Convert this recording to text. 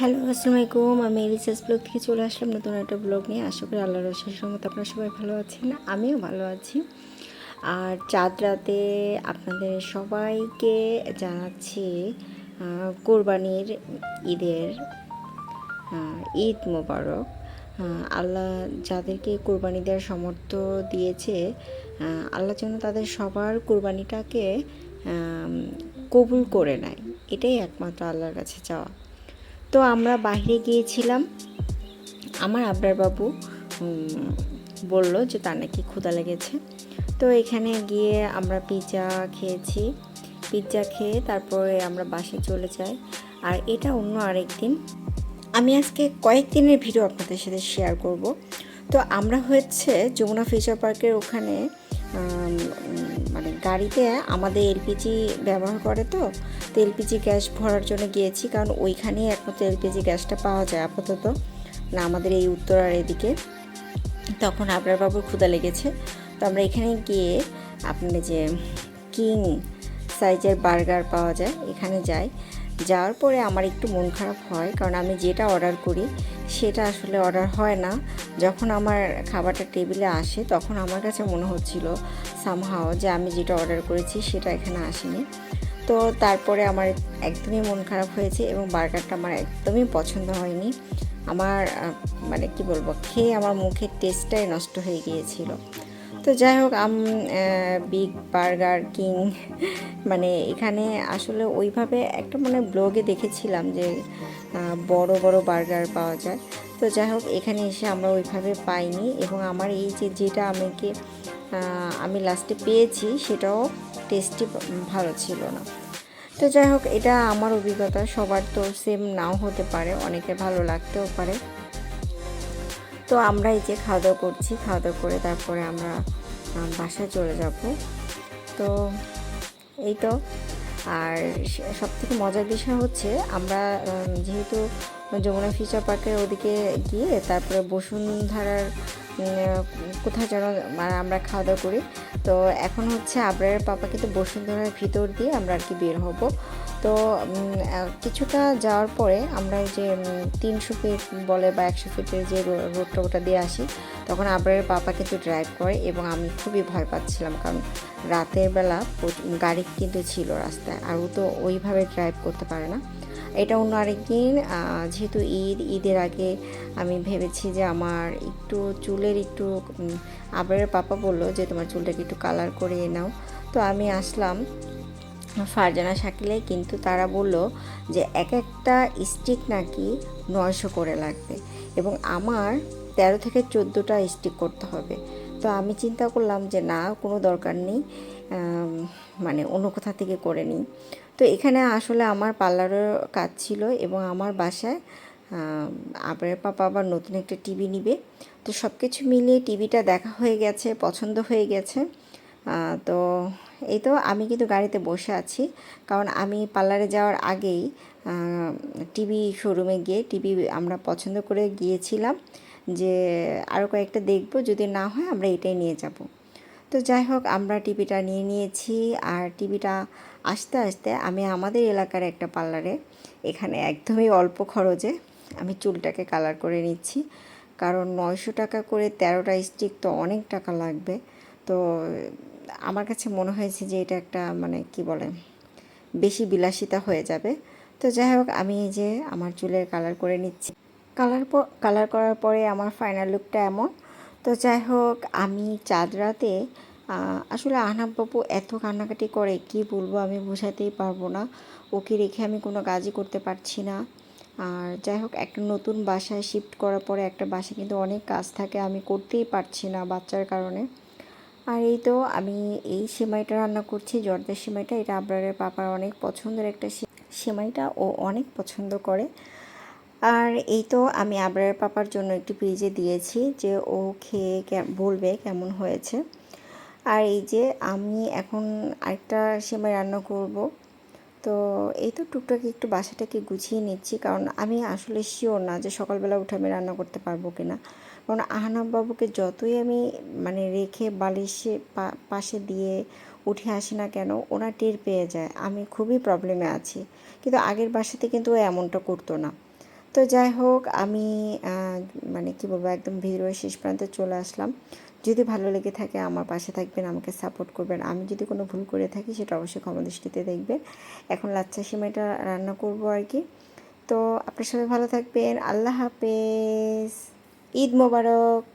Hello আসসালামু আলাইকুম আমি রিসার্চ ব্লগ থেকে চলে আসলাম নতুন একটা ব্লগ নিয়ে। আশা করি আল্লাহর রসের সঙ্গে আপনারা সবাই ভালো আছেন, আমিও ভালো আছি। আর চাঁদ রাতে আপনাদের সবাইকে জানাচ্ছি কোরবানির ঈদের ঈদ মোবারক। আল্লাহ যাদেরকে কোরবানি দেওয়ার সামর্থ্য দিয়েছে আল্লাহ যেন তাদের সবার কোরবানিটাকে কবুল করে নেয়। এটাই একমাত্র আল্লাহর কাছে চাওয়া। তো আমরা বাইরে গিয়েছিলাম। আমার আবরার বাবু বলল যে তার নাকি ক্ষুধা লেগেছে। তো এখানে গিয়ে আমরা পিৎজা খেয়েছি। পিৎজা খেয়ে তারপরে আমরা বাসে চলে যাই। আর এটা অন্য আরেক দিন আমি আজকে কয়েকদিনের ভিডিও আপনাদের সাথে শেয়ার করব। তো আমরা হচ্ছে যমুনা ফিচার পার্কের ওখানে মানে গাড়িতে আমাদের এলপিজি ব্যবহার করে তো তো এলপিজি গ্যাস ভরার জন্য গিয়েছি, কারণ ওইখানেই একমাত্র এলপিজি গ্যাসটা পাওয়া যায় আপাতত, না আমাদের এই উত্তরার এদিকে। তখন আপনার বাবুর ক্ষুদা লেগেছে, তো আমরা এখানে গিয়ে আপনার যে কিং সাইজের বার্গার পাওয়া যায়, এখানে যাই। যাওয়ার পরে আমার একটু মন খারাপ হয়, কারণ আমি যেটা অর্ডার করি সেটা আসলে অর্ডার হয় না। যখন আমার খাবারটা টেবিলে আসে, তখন আমার কাছে মনে হচ্ছিল সামহাও যে আমি যেটা অর্ডার করেছি সেটা এখানে আসেনি। তো তারপরে আমার একদমই মন খারাপ হয়েছে এবং বার্গারটা আমার একদমই পছন্দ হয়নি। আমার মানে কি বলব, খেয়ে আমার মুখের টেস্টটাই নষ্ট হয়ে গিয়েছিল। তো যাই হোক, আম বিগ বার্গার কিং মানে এখানে আসলে ওইভাবে একটা মানে ব্লগে দেখেছিলাম যে বড় বড় বার্গার পাওয়া যায়। তো যাই হোক, এখানে এসে আমরা ওইভাবে পাইনি এবং আমার এই যে যেটা আমাকে আমি লাস্টে পেয়েছি সেটাও টেস্টি ভালো ছিল না। তো যাই হোক, এটা আমার অভিজ্ঞতা, সবার তো সেম নাও হতে পারে অনেকে ভালো লাগতেও পারে। তো আমরা এই যে খাওয়া দাওয়া করছি খাওয়া দাওয়া করে তারপরে আমরা বাসায় চলে যাব। তো এই তো। আর সব থেকে মজার বিষয় হচ্ছে আমরা যেহেতু যমুনা ফিচার পার্কের ওদিকে গিয়ে তারপরে বসুন্ধরার কোথায় যেন মানে আমরা খাওয়া দাওয়া করি। তো এখন হচ্ছে আবরারের পাপা কিন্তু বসুন্ধরার ভিতর দিয়ে আমরা আর কি বের হব। তো কিছুটা যাওয়ার পরে আমরা এই যে তিনশো ফিট বলে বা একশো ফিটের যে রোডটা ওটা দিয়ে আসি তখন আবরারের পাপা কিন্তু ড্রাইভ করে এবং আমি খুবই ভয় পাচ্ছিলাম। কারণ রাতের বেলা গাড়ি কিন্তু ছিল রাস্তায় আর ও তো ওইভাবে ড্রাইভ করতে পারে না। এটা অন্য আরেকদিন যেহেতু ঈদ ঈদের আগে আমি ভেবেছি যে আমার একটু চুলের একটু উম, আবরারের পাপা বলল যে তোমার চুলটাকে একটু কালার করে নাও। তো আমি আসলাম ফারজানা শাকিলে কিন্তু তারা বলল যে এক একটা স্টিক নাকি নয়শো করে লাগবে এবং আমার তেরো থেকে চোদ্দোটা স্টিক করতে হবে। তো আমি চিন্তা করলাম যে না, কোনো দরকার নেই মানে অন্য কোথা থেকে করে নিই। তো এখানে আসলে আমার পার্লারের কাজ ছিল এবং আমার বাসায় আবার পাপা আবার নতুন একটা টিভি নিবে। তো সব কিছু মিলিয়ে টিভিটা দেখা হয়ে গেছে, পছন্দ হয়ে গেছে। তো এই তো আমি কিন্তু গাড়িতে বসে আছি। কারণ আমি পার্লারে যাওয়ার আগেই টিভি শোরুমে গিয়ে, টিভি আমরা পছন্দ করে গিয়েছিলাম যে আরও কয়েকটা দেখব, যদি না হয় আমরা এটাই নিয়ে যাব। তো যাই হোক, আমরা টিভিটা নিয়ে নিয়েছি আর টিভিটা আস্তে আস্তে আমি আমাদের এলাকার একটা পার্লারে, এখানে একদমই অল্প খরচে আমি চুলটাকে কালার করে নিচ্ছি। কারণ নয়শো টাকা করে তেরোটা স্টিক তো অনেক টাকা লাগবে। তো আমার কাছে মনে হয়েছে যে এটা একটা মানে কি বলে, বেশি বিলাসিতা হয়ে যাবে। তো যাই হোক, আমি এই যে আমার চুলের কালার করে নিচ্ছি। কালার কালার করার পরে আমার ফাইনাল লুকটা এমন। তো যাই হোক, আমি চাঁদ রাতে আসলে আহনাব বাবু এত কান্নাকাটি করে, কি বলব আমি বোঝাতেই পারব না। ওকে রেখে আমি কোনো কাজই করতে পারছি না। আর যাই হোক, একটা নতুন বাসায় শিফট করার পরে একটা বাসায় কিন্তু অনেক কাজ থাকে, আমি করতেই পারছি না বাচ্চার কারণে। আর এই তো আমি এই সেমাইটা রান্না করছি, জর্দার সেমাইটা। এটা আবরারের পাপার অনেক পছন্দের একটা সেমাইটা, ও অনেক পছন্দ করে। আর এই তো আমি আবরারের পাপার জন্য একটি ফ্রিজে দিয়েছি যে ও খেয়ে বলবে কেমন হয়েছে। আর এই যে আমি এখন আরেকটা সেমাই রান্না করব। তো এই তো টুকটাক একটু বাসাটাকে গুছিয়ে নিচ্ছি, কারণ আমি আসলে শিওর না যে সকালবেলা উঠে আমি রান্না করতে পারব কিনা। না কারণ আহনাব বাবুকে যতই আমি মানে রেখে বালিশে পাশে দিয়ে উঠে আসি না কেন ওরা টের পেয়ে যায়। আমি খুবই প্রবলেমে আছি। কিন্তু আগের বাসাতে কিন্তু ও এমনটা করতো না। তো যাই হোক, আমি মানে কি বলব, একদম ভিডিওর শেষ প্রান্তে চলে আসলাম। যদি ভালো লেগে থাকে, আমার পাশে থাকবেন, আমাকে সাপোর্ট করবেন। আমি যদি কোনো ভুল করে থাকি, সেটা অবশ্যই ক্ষমা দৃষ্টিতে দেখবেন। এখন লাচ্চা সিমাইটা রান্না করব আর কি। তো আপনার সবাই ভালো থাকবেন। আল্লাহ হাফেজ। ঈদ মোবারক